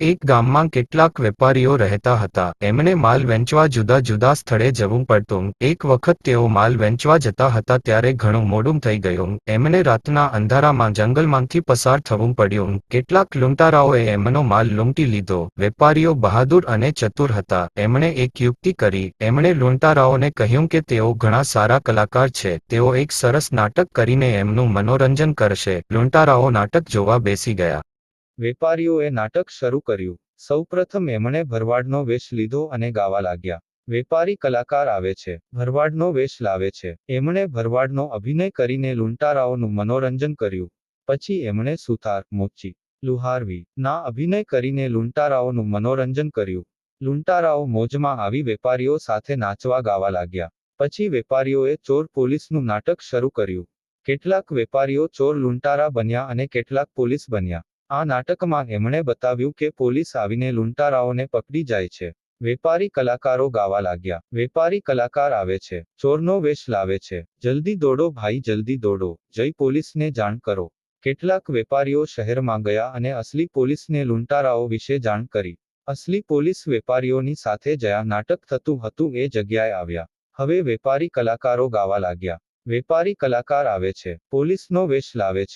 એક ગામમાં કેટલાક વેપારીઓ રહેતા હતા. એમણે માલ વેચવા જુદા જુદા સ્થળે જવું પડતું. એક વખત તેઓ માલ વેચવા જતા હતા ત્યારે ઘણું મોડું થઈ ગયું. એમણે રાતના અંધારામાં જંગલમાંથી પસાર થવું પડ્યું. કેટલાક લૂંટારાઓએ એમનો માલ લૂંટી લીધો. વેપારીઓ બહાદુર અને ચતુર હતા. એમણે એક યુક્તિ કરી. એમણે લૂંટારાઓને કહ્યું કે તેઓ ઘણા સારા કલાકાર છે. તેઓ એક સરસ નાટક કરીને એમનું મનોરંજન કરશે. લૂંટારાઓ નાટક જોવા બેસી ગયા. વેપારીઓએ નાટક શરૂ કર્યું. સૌપ્રથમ એમણે ભરવાડનો વેશ લીધો અને ગાવા લાગ્યા. વેપારી કલાકાર આવે છે. ભરવાડનો વેશ લાવે છે. એમણે ભરવાડનો અભિનય કરીને લૂંટારાઓનું મનોરંજન કર્યું. પછી એમણે સુથાર, મોચી, લુહારવી ના અભિનય કરીને લૂંટારાઓનું મનોરંજન કર્યું. લૂંટારાઓ મોજમાં આવી વેપારીઓ સાથે નાચવા ગાવા લાગ્યા. પછી વેપારીઓએ ચોર પોલીસનું નાટક શરૂ કર્યું. કેટલાક વેપારીઓ ચોર લૂંટારા બન્યા અને કેટલાક પોલીસ બન્યા. આ નાટકમાં એમણે બતાવ્યું કે પોલીસ આવીને લૂંટારાઓને પકડી જાય છે. વેપારી કલાકારો ગાવા લાગ્યા. વેપારી કલાકાર આવે છે. ચોરનો વેશ લાવે છે. જલ્દી દોડો ભાઈ, જલ્દી દોડો. જય પોલીસને જાણ કરો. કેટલાક વેપારીઓ શહેરમાં ગયા અને અસલી પોલીસને લૂંટારાઓ વિશે જાણ કરી. અસલી પોલીસ વેપારીઓની સાથે જયા નાટક થતું હતું એ જગ્યાએ આવ્યા. હવે વેપારી કલાકારો ગાવા લાગ્યા. વેપારી કલાકાર આવે છે. પોલીસનો વેશ લાવે છે.